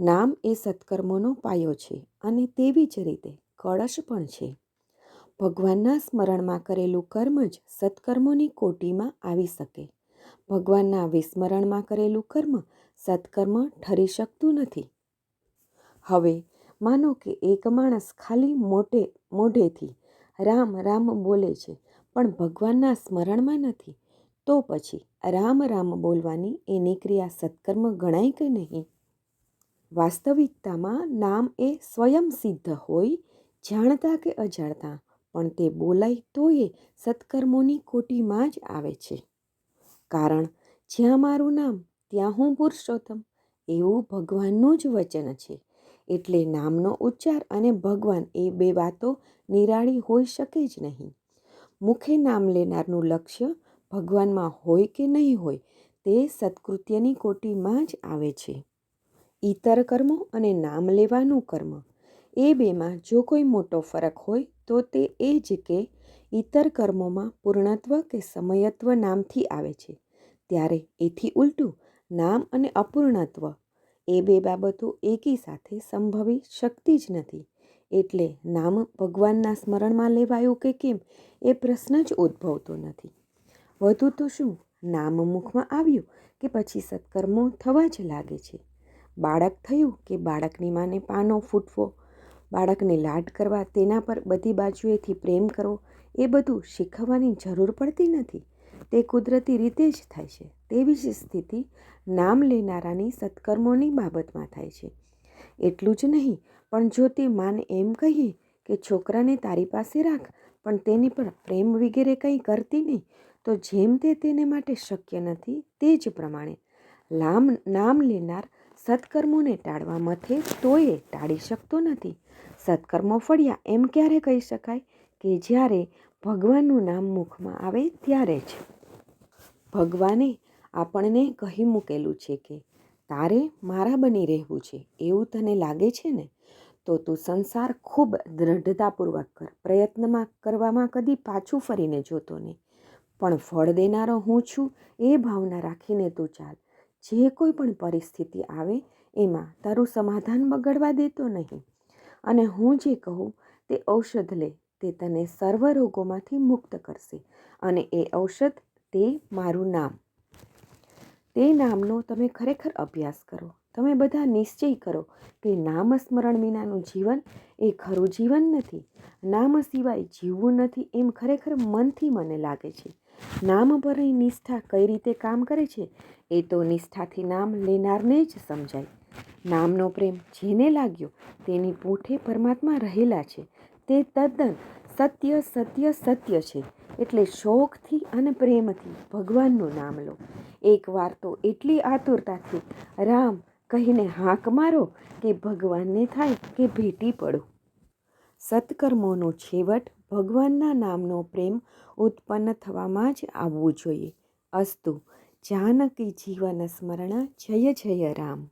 નામ એ સત્કર્મોનો પાયો છે અને તેવી જ રીતે કળશ પણ છે. ભગવાનના સ્મરણમાં કરેલું કર્મ જ સત્કર્મોની કોટીમાં આવી શકે. ભગવાનના વિસ્મરણમાં કરેલું કર્મ સત્કર્મ ઠરી શકતું નથી. હવે માનો કે એક માણસ ખાલી મોટે, મોઢેથી રામ રામ બોલે છે, પણ ભગવાનના સ્મરણમાં નથી, તો પછી રામ રામ બોલવાની એની ક્રિયા સત્કર્મ ગણાય કે નહીં? વાસ્તવિકતામાં નામ એ સ્વયં સિદ્ધ હોય, જાણતા કે અજાણતા, પણ તે બોલાય તોય સત્કર્મોની કોટીમાં જ આવે છે. કારણ, જ્યાં મારું નામ, ત્યાં હું પુરુષોત્તમ, એવું ભગવાનનું જ વચન છે. એટલે નામનો ઉચ્ચાર અને ભગવાન એ બે વાતો નિરાળી હોઈ શકે જ નહીં. મુખે નામ લેનારનું લક્ષ્ય ભગવાનમાં હોય કે નહીં હોય, તે સત્કૃત્યની કોટીમાં જ આવે છે. ઈતર કર્મો અને નામ લેવાનું કર્મ. એ બેમાં જો કોઈ મોટો ફરક હોય, તો તે એ જ કે ઈતર કર્મોમાં પૂર્ણત્વ કે સમયત્વ નામથી આવે છે. ત્યારે એથી ઉલટું નામ અને અપૂર્ણત્વ એ બે બાબતો એકી સાથે સંભવી શકતી જ નથી. એટલે નામ ભગવાનના સ્મરણમાં લેવાયું કે કેમ એ પ્રશ્ન જ ઉદ્ભવતો નથી. વધુ તો શું? નામ મુખમાં આવ્યું કે પછી સત્કર્મો થવા જ લાગે છે. બાળક થયું કે બાળકની માને પાનો ફૂટવો? બાળકને લાડ કરવા તેના પર બધી બાજુએથી પ્રેમ કરવો, એ બધું શીખવવાની જરૂર પડતી નથી. તે કુદરતી રીતે જ થાય છે. તેવી જ સ્થિતિ નામ લેનારાની સત્કર્મોની બાબતમાં થાય છે. એટલું જ નહીં, પણ જો તે માને એમ કહીએ કે છોકરાને તારી પાસે રાખ, પણ તેની પર પ્રેમ વગેરે કંઈ કરતી નહીં, તો જેમ તે તેને માટે શક્ય નથી, તે જ પ્રમાણે. લામ, નામ લેનાર સત્કર્મોને ટાળવા મથે તોય ટાળી શકતો નથી. સત્કર્મો ફળ્યા એમ ક્યારે કહી શકાય કે જ્યારે ભગવાનનું નામ મુખમાં આવે ત્યારે જ? ભગવાને આપણને કહી મૂકેલું છે કે, તારે મારા બની રહેવું છે, એવું તને લાગે છે ને? તો તું સંસાર ખૂબ દ્રઢતાપૂર્વક કર, પ્રયત્નમાં કરવામાં કદી પાછું ફરીને જોતો નહીં. પણ ફળ દેનારો હું છું, એ ભાવના રાખીને તું ચાલ. જે કોઈ પણ પરિસ્થિતિ આવે, એમાં તારું સમાધાન બગડવા દેતો નહીં. અને હું જે કહું, તે ઔષધ લે, તે તને સર્વ રોગોમાંથી મુક્ત કરશે. અને એ ઔષધ, તે મારું નામ. તે નામનો તમે ખરેખર અભ્યાસ કરો. તમે બધા નિશ્ચય કરો કે નામ સ્મરણ વિનાનું જીવન એ ખરું જીવન નથી. નામ સિવાય જીવવું નથી એમ ખરેખર મનથી મને લાગે છે. નામ પરની નિષ્ઠા કઈ રીતે કામ કરે છે, એ તો નિષ્ઠાથી નામ લેનારને જ સમજાય. નામનો પ્રેમ જેને લાગ્યો તેની પૂંઠે પરમાત્મા રહેલા છે. તે તદ્દન સત્ય સત્ય સત્ય છે. એટલે શોખથી અને પ્રેમથી ભગવાનનું નામ લો. એકવાર તો એટલી આતુરતાથી રામ કહીને હાંક મારો કે ભગવાનને થાય કે ભેટી પડો. સત્કર્મોનો છેવટ ભગવાનના નામનો પ્રેમ ઉત્પન્ન થવામાં જ આવવું જોઈએ. અસ્તુ, જાનકી જીવન સ્મરણ, જય જય રામ.